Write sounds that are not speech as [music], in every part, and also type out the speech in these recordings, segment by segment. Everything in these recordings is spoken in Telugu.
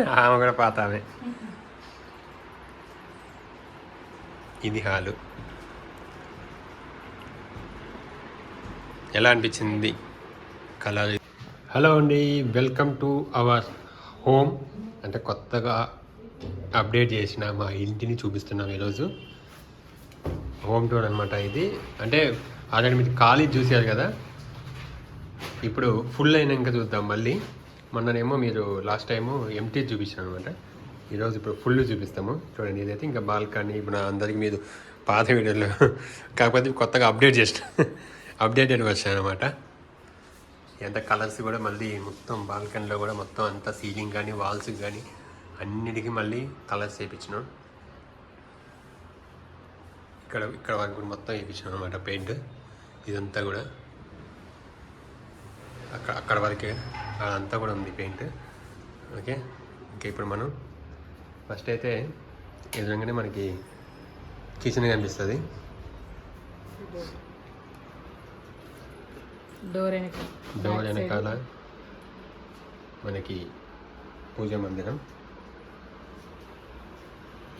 ఆమె కూడా పాత ఇది హాలు. ఎలా అనిపించింది కళ? హలో అండి వెల్కమ్ టు అవర్ హోమ్. అంటే కొత్తగా అప్డేట్ చేసిన మా ఇంటిని చూపిస్తున్నాం ఈరోజు. హోమ్ టూర్ అనమాట ఇది. అంటే ఆల్రెడీ మీరు ఖాళీ చూసారు కదా. ఇప్పుడు ఫుల్ అయినాక చూద్దాం మళ్ళీ. మొన్ననేమో మీరు లాస్ట్ టైము ఎంటీ చూపించాను అనమాట ఈరోజు ఇప్పుడు ఫుల్ చూపిస్తాము. చూడండి ఇదైతే ఇంకా బాల్కనీ ఇప్పుడు అందరికీ అందరికి మీరు పాత వీడియోలో. కాకపోతే కొత్తగా అప్డేట్ చేసిన అప్డేటెడ్ వచ్చాను అనమాట. ఎంత కలర్స్ కూడా మళ్ళీ మొత్తం బాల్కనీలో కూడా మొత్తం అంతా సీలింగ్ కానీ వాల్స్ కానీ అన్నిటికీ మళ్ళీ కలర్స్ వేయించినాం ఇక్కడ ఇక్కడ వరకు కూడా మొత్తం వేయించినాం అనమాట పెయింట్ ఇదంతా కూడా. అక్కడ అక్కడ వరకే. అదంతా కూడా ఉంది పెయింట్. ఓకే? ఇంకా ఇప్పుడు మనం ఫస్ట్ అయితే ఎదురుగానే మనకి కిచెన్ కనిపిస్తుంది. డోర్ డోర్ వెనకాల మనకి పూజ మందిరం.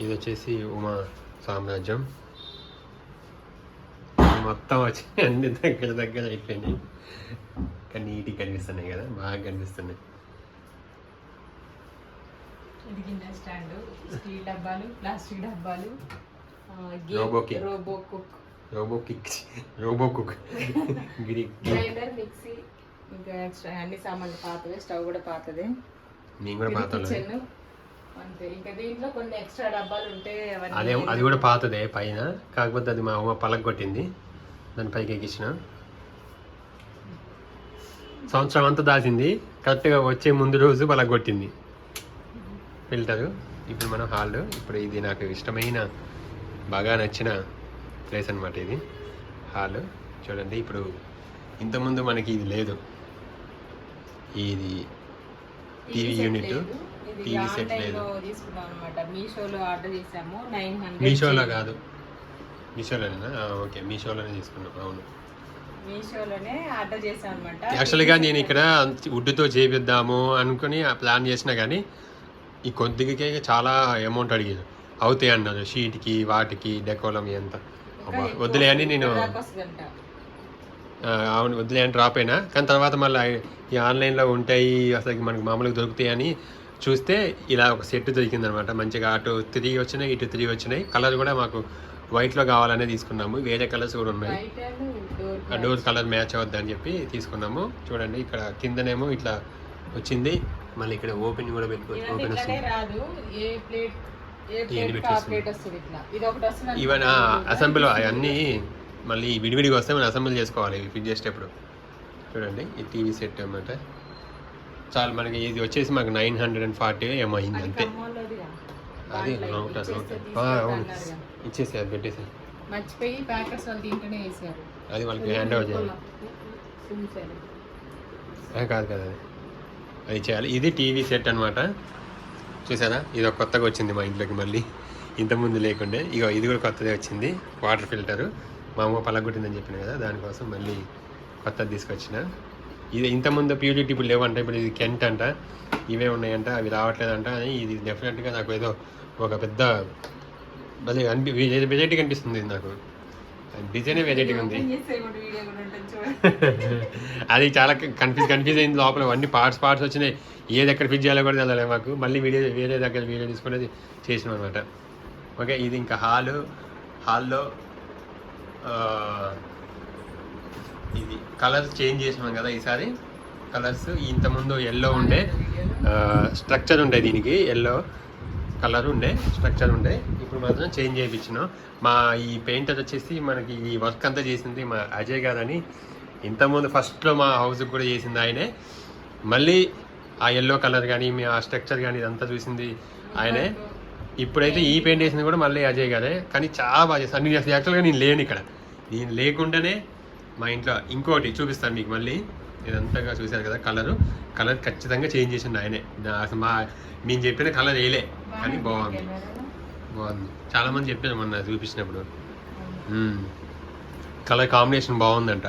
ఇది వచ్చేసి ఉమా సామ్రాజ్యం. మొత్తం వచ్చి అన్ని దగ్గర దగ్గర అయిపోయినాయి. కానీ నీట్గా కనిపిస్తున్నాయి కదా బాగా కనిపిస్తున్నాయి ఇది గిన్నె స్టాండ్. స్టీల్ డబ్బాలు ప్లాస్టిక్ డబ్బాలు kick. Robo cook robo kick robo cook గిరి. గ్రైండర్ మిక్సీ ఇంకా అన్ని సామాన్లు పాతవే స్టవ్ కూడా పాతదే. నేను కూడా పాత కిచెన్ అంతే. ఇంకా దీంట్లో కొన్ని ఎక్స్ట్రా డబ్బాలు ఉంటే అదే అది కూడా పాతదే పైన. కాకపోతే అది మా అమ్మ పలక కొట్టింది దాని పైకి ఎక్కించిన. సంవత్సరం అంతా దాచింది. కరెక్ట్గా వచ్చే ముందు రోజు పలక కొట్టింది. ఫిల్టరు ఇప్పుడు మనం హాల్ ఇప్పుడు ఇది నాకు ఇష్టమైన బాగా నచ్చిన ప్లేస్ అనమాట ఇది. హాల్ చూడండి ఇప్పుడు ఇంతకుముందు మనకి ఇది లేదు. ఇది టీవీ యూనిట్. టీవీ సెట్ లేదు. మీషోలో ఆర్డర్ చేసాము. మీషోలో కాదు. మీషోలోనేనా? ఓకే. మీషోలోనే తీసుకున్నాం. అవును మీషోలోనే ఆర్డర్ చేసాం అనమాట యాక్చువల్గా నేను ఇక్కడ వుడ్తో చేపిద్దాము అనుకుని ఆ ప్లాన్ చేసినా కానీ ఈ కొద్దిగా చాలా అమౌంట్ అడిగారు. అవుతాయి అన్నారు. షీట్కి వాటికి డెకోలం ఎంత వద్దులే అని నేను అవును వద్దులే అని డ్రాప్ అయినా. కానీ తర్వాత మళ్ళీ ఈ ఆన్లైన్లో ఉంటాయి అసలు మనకి మామూలుగా దొరుకుతాయి అని చూస్తే ఇలా ఒక సెట్ దొరికింది అనమాట మంచిగా అటు త్రీ వచ్చినాయి ఇటు త్రీ వచ్చినాయి. కలర్ కూడా మాకు వైట్లో కావాలనే తీసుకున్నాము. వేరే కలర్స్ కూడా ఉన్నాయి. డోర్ ఆ డోర్ కలర్ మ్యాచ్ అవుద్ది అని చెప్పి తీసుకున్నాము. చూడండి ఇక్కడ కిందనేమో ఇట్లా వచ్చింది. మళ్ళీ ఇక్కడ ఓపెన్ కూడా పెట్టుకోవచ్చు ఓపెన్ వస్తుంది. రాదు. ఏ ప్లేట్ ఈవెన్ అసెంబ్లీ అవన్నీ మళ్ళీ విడివిడిగా వస్తే మనం అసెంబ్లీ చేసుకోవాలి ఇవి ఫిట్ చేసేటప్పుడు. చూడండి ఈ టీవీ సెట్ అన్నమాట. చాలు మనకి ఇది వచ్చేసి మాకు నైన్ హండ్రెడ్ అండ్ ఫార్టీ ఏమో అయింది అది అంతే. అది అవును. ఇచ్చేసి అది పెట్టేసి మర్చిపోయి ప్యాకెట్స్ వాళ్ళు దీంట్లోనే వేసారు. అది వాళ్ళకి హ్యాండ్ ఓవర్ చేయాలి. కాదు కాదు అది. అది చేయాలి. ఇది టీవీ సెట్ అనమాట చూసారా? ఇది ఒక కొత్తగా వచ్చింది మా ఇంట్లోకి మళ్ళీ. ఇంతకుముందు లేకుండే. ఇగో ఇది కూడా కొత్తదే వచ్చింది. వాటర్ ఫిల్టరు మా అమ్మ పలగొట్టిందని చెప్పిన కదా దానికోసం మళ్ళీ కొత్తది తీసుకొచ్చిన. ఇది ఇంతకుముందు ప్యూరిటీ ఇప్పుడు లేవంట ఇప్పుడు ఇది కెంట్ అంట. ఇవే ఉన్నాయంట. అవి రావట్లేదంట అని ఇది డెఫినెట్గా నాకు ఏదో ఒక పెద్ద భలే అనిపి వెరైటీ కనిపిస్తుంది నాకు. డిజైనే వెరైటీగా ఉంది. [laughs] అది చాలా కన్ఫ్యూజ్ కన్ఫ్యూజ్ అయింది లోపల. అన్ని పార్ట్స్ పార్ట్స్ వచ్చినాయి. ఏది ఎక్కడ ఫిట్ చేయాలో కూడా తెలియలే మాకు. మళ్ళీ వీడియో వేరే దగ్గర వీడియో తీసుకునేది చేసినాం అనమాట ఓకే ఇది ఇంకా హాలు హాల్లో ఇది కలర్ చేంజ్ చేసినాం కదా ఈసారి. కలర్స్ ఇంతకుముందు ఎల్లో ఉండే. స్ట్రక్చర్ ఉండే దీనికి ఎల్లో కలర్ ఉండే స్ట్రక్చర్ ఉండే. ఇప్పుడు మాత్రం చేంజ్ చేయించినాం. మా ఈ పెయింటర్ వచ్చేసి మనకి ఈ వర్క్ అంతా చేసింది మా అజయ్ గారని. ఇంతకుముందు ఫస్ట్లో మా హౌస్కి కూడా చేసింది ఆయనే. మళ్ళీ ఆ ఎల్లో కలర్ కానీ మీ ఆ స్ట్రక్చర్ కానీ ఇదంతా చూసింది ఆయనే. ఇప్పుడైతే ఈ పెయింట్ వేసింది కూడా మళ్ళీ అజయ్ గారే. కానీ చాలా బాగా చేస్తాను నేను యాక్చువల్గా నేను లేను ఇక్కడ. నేను లేకుండానే మా ఇంట్లో ఇంకోటి చూపిస్తాను మీకు మళ్ళీ. ఇదంతగా చూశారు కదా కలరు. కలర్ ఖచ్చితంగా చేంజ్ చేసింది ఆయనే. మా మేము చెప్పిన కలర్ వేయలే. కానీ బాగుంది. బాగుంది. చాలా మంది చెప్పారు మొన్న చూపించినప్పుడు. కలర్ కాంబినేషన్ బాగుందంట.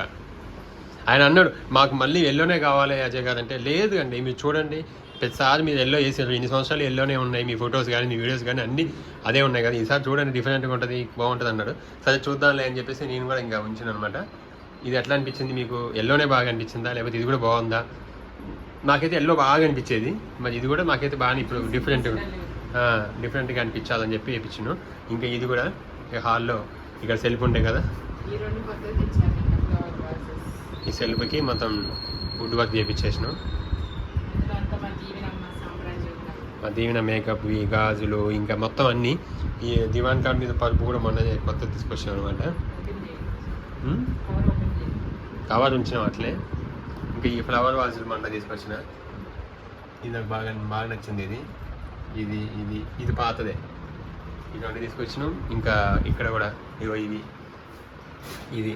ఆయన అన్నాడు మాకు మళ్ళీ ఎల్లోనే కావాలి అజయ్ గారు. అంటే లేదు అండి మీరు చూడండి. ప్రతిసారి మీరు ఎల్లో వేసారు. ఇన్ని సంవత్సరాలు ఎల్లోనే ఉన్నాయి. మీ ఫొటోస్ కానీ మీ వీడియోస్ కానీ అన్నీ అదే ఉన్నాయి కదా. ఈసారి చూడండి డిఫరెంట్గా ఉంటుంది బాగుంటుంది అన్నాడు. సరే చూద్దాంలే అని చెప్పేసి నేను కూడా ఇంకా ఉంచాను అనమాట ఇది ఎట్లా అనిపించింది మీకు? ఎల్లోనే బాగా అనిపించిందా? లేకపోతే ఇది కూడా బాగుందా? నాకైతే ఎల్లో బాగా అనిపించేది. మరి ఇది కూడా మాకైతే బాగా ఇప్పుడు డిఫరెంట్ డిఫరెంట్గా అనిపించాలని చెప్పి వేయించాను ఇంకా ఇది కూడా హాల్లో ఇక్కడ సెల్ఫ్ ఉంటాయి కదా? ఈ సెల్ఫ్కి మొత్తం వుడ్ వర్క్ చేయించేసినాం మా దీవెన మేకప్ ఈ గాజులు ఇంకా మొత్తం అన్నీ ఈ దివాన్ కార్డ్ మీద పరుపు కూడా మొన్న కొత్త తీసుకొచ్చాం అనమాట కవర్ ఉంచినాం అట్లే. ఇంకా ఈ ఫ్లవర్ వాజులు మొన్న తీసుకొచ్చిన. ఇది నాకు బాగా బాగా నచ్చింది ఇది. ఇది ఇది ఇది పాతదే. ఇటువంటి తీసుకొచ్చినాం. ఇంకా ఇక్కడ కూడా ఇగో ఇవి ఇది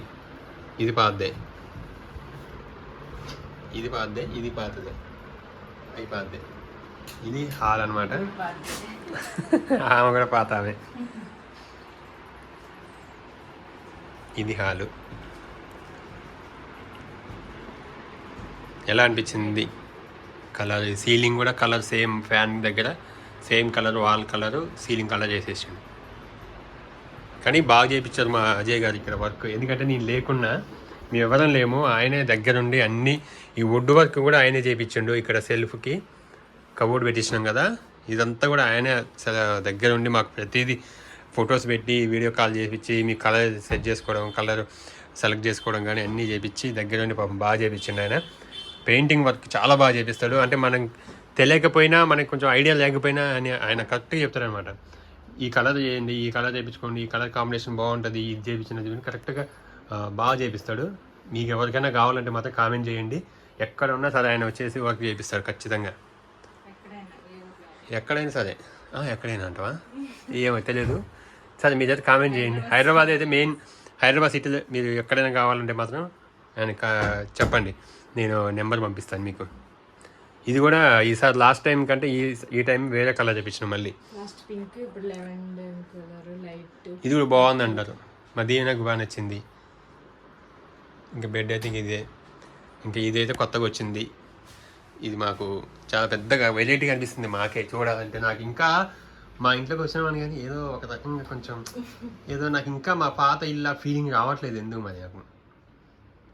ఇది పాతదే. ఇది పాతదే ఇది పాతదే. అవి పాతదే. ఇది హాల్ అనమాట ఆమె కూడా పాత ఆమె. ఇది హాలు. ఎలా అనిపించింది? కలర్ సీలింగ్ కూడా కలర్ సేమ్ ఫ్యాన్ దగ్గర same colour wall colour ceiling colour చేసేసాడు. కానీ బాగా చేయించారు మా అజయ్ గారు ఇక్కడ వర్క్ ఎందుకంటే నేను లేకున్నా మేము ఎవరం లేము ఆయనే దగ్గరుండి అన్ని ఈ వుడ్ వర్క్ కూడా ఆయనే చేయించండు ఇక్కడ సెల్ఫ్కి కబోర్డ్ పెట్టించినాం కదా ఇదంతా కూడా ఆయనే దగ్గరుండి మాకు ప్రతిదీ ఫొటోస్ పెట్టి వీడియో కాల్ చేపించి మీ కలర్ సెట్ చేసుకోవడం కలర్ సెలెక్ట్ చేసుకోవడం కానీ అన్నీ చేపించి దగ్గరుండి పాపం బాగా చేయించండి ఆయన. పెయింటింగ్ వర్క్ చాలా బాగా చేపిస్తాడు. అంటే మనం తెలియకపోయినా మనకి కొంచెం ఐడియా లేకపోయినా అని ఆయన కరెక్ట్గా చెప్తారనమాట ఈ కలర్ చేయండి ఈ కలర్ చేయించుకోండి ఈ కలర్ కాంబినేషన్ బాగుంటుంది ఇది చేయించినది కరెక్ట్గా బాగా చేపిస్తాడు. మీకు ఎవరికైనా కావాలంటే మాత్రం కామెంట్ చేయండి. ఎక్కడ ఉన్నా సరే ఆయన వచ్చేసి వర్క్ చేపిస్తాడు ఖచ్చితంగా. ఎక్కడైనా సరే. ఎక్కడైనా అంటవా? ఏమో తెలియదు సరే మీ దగ్గర కామెంట్ చేయండి. హైదరాబాద్ అయితే మెయిన్ హైదరాబాద్ సిటీలో మీరు ఎక్కడైనా కావాలంటే మాత్రం ఆయన కా- చెప్పండి. నేను నెంబర్ పంపిస్తాను మీకు. ఇది కూడా ఈసారి లాస్ట్ టైం కంటే ఈ ఈ టైం వేరే కలర్ చెప్పించిన మళ్ళీ. లాస్ట్ పింక్ ఇప్పుడు లెవెండర్ కలర్ లైట్. ఇది కూడా బాగుంది అంటారు. మా దీవెనకు బాగా నచ్చింది. ఇంకా బెడ్ అయితే ఇదే. ఇంకా ఇదైతే కొత్తగా వచ్చింది. ఇది మాకు చాలా పెద్దగా వెరైటీగా అనిపిస్తుంది మాకే చూడాలంటే. నాకు ఇంకా మా ఇంట్లోకి వచ్చినామని కానీ ఏదో ఒక రకంగా కొంచెం ఏదో నాకు ఇంకా మా పాత ఇల్లు ఫీలింగ్ రావట్లేదు ఎందుకు మరి నాకు.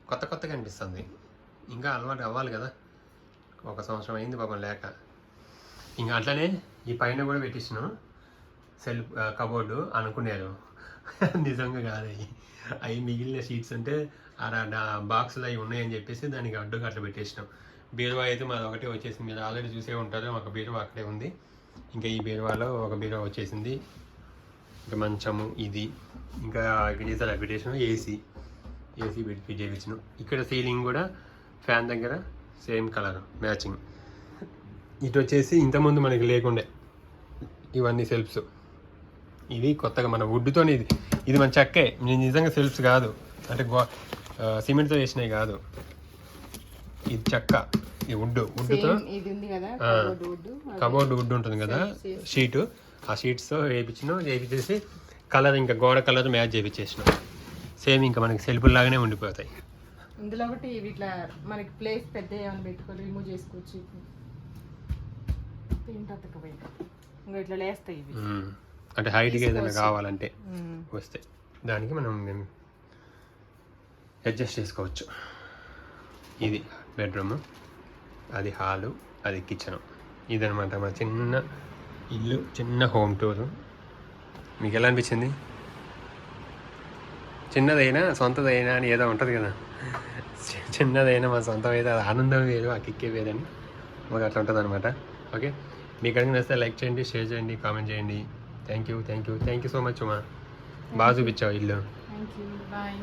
కొత్త కొత్తగా అనిపిస్తుంది. ఇంకా అలవాటు అవ్వాలి కదా. ఒక సంవత్సరం అయింది పాపం లేక. ఇంకా అట్లనే ఈ పైన కూడా పెట్టించాను. సెల్ఫ్ కబోర్డు అనుకునేరు [laughs] నిజంగా కాదు అవి మిగిలిన షీట్స్ అంటే ఆడ బాక్సులు అవి ఉన్నాయని చెప్పేసి దానికి అడ్డుగా అట్లా పెట్టేసినాం. బీరువా అయితే మాది ఒకటే వచ్చేసింది. మీరు ఆల్రెడీ చూసే ఉంటారు. ఒక బీరువా అక్కడే ఉంది. ఇంకా ఈ బీరువాలో ఒక బీరువా వచ్చేసింది. ఇంకా మంచము ఇది. ఇంకా ఇక్కడ చేసే అప్లికేషన్ ఏసీ. ఏసీ పెట్టి ఫిట్ చేయించిన ఇక్కడ సీలింగ్ కూడా ఫ్యాన్ దగ్గర సేమ్ కలర్ మ్యాచింగ్. ఇటు వచ్చేసి ఇంతకుముందు మనకి లేకుండే ఇవన్నీ సెల్ఫ్స్. ఇవి కొత్తగా మన వుడ్తో ఇది. ఇది మన చెక్కే. ఇది నిజంగా సెల్ఫ్స్ కాదు. అంటే గో సిమెంట్తో చేసినవి కాదు. ఇది చెక్క. ఈ వుడ్. వుడ్తో ఇది. కబోర్డ్ వుడ్ ఉంటుంది కదా. షీటు. ఆ షీట్స్తో వేయించినాం. వేయించేసి కలర్ ఇంకా గోడ కలర్ మ్యాచ్ చేయించేసినాం సేమ్ ఇంకా మనకి సెల్ఫ్ లాగానే ఉండిపోతాయి. ఇందులో ఒకటి ఇట్లా మనకి ప్లేస్ పెద్ద ఏమైనా పెట్టుకొని రిమూవ్ చేసుకోవచ్చు. ఇంకా ఇట్లా లేస్తాయి ఇవి. అంటే హైట్గా ఏదైనా. కావాలంటే. వస్తే దానికి మనం మేము అడ్జస్ట్ చేసుకోవచ్చు. ఇది బెడ్రూమ్ అది హాలు అది కిచెన్ ఇదనమాట మా చిన్న ఇల్లు చిన్న హోమ్ టూర్ మీకు ఎలా అనిపించింది? చిన్నదైనా సొంతదైనా అని ఏదో ఉంటుంది కదా. చిన్నదైనా మా సొంతం అయితే అది ఆనందం వేరు ఆ కిక్కే వేరని. మాకు అట్లా ఉంటుంది అనమాట ఓకే? మీకు కనుక నచ్చితే లైక్ చేయండి షేర్ చేయండి కామెంట్ చేయండి. Thank you thank you thank you so much Uma. బాగా చూపించావు ఇల్లు. Thank you bye.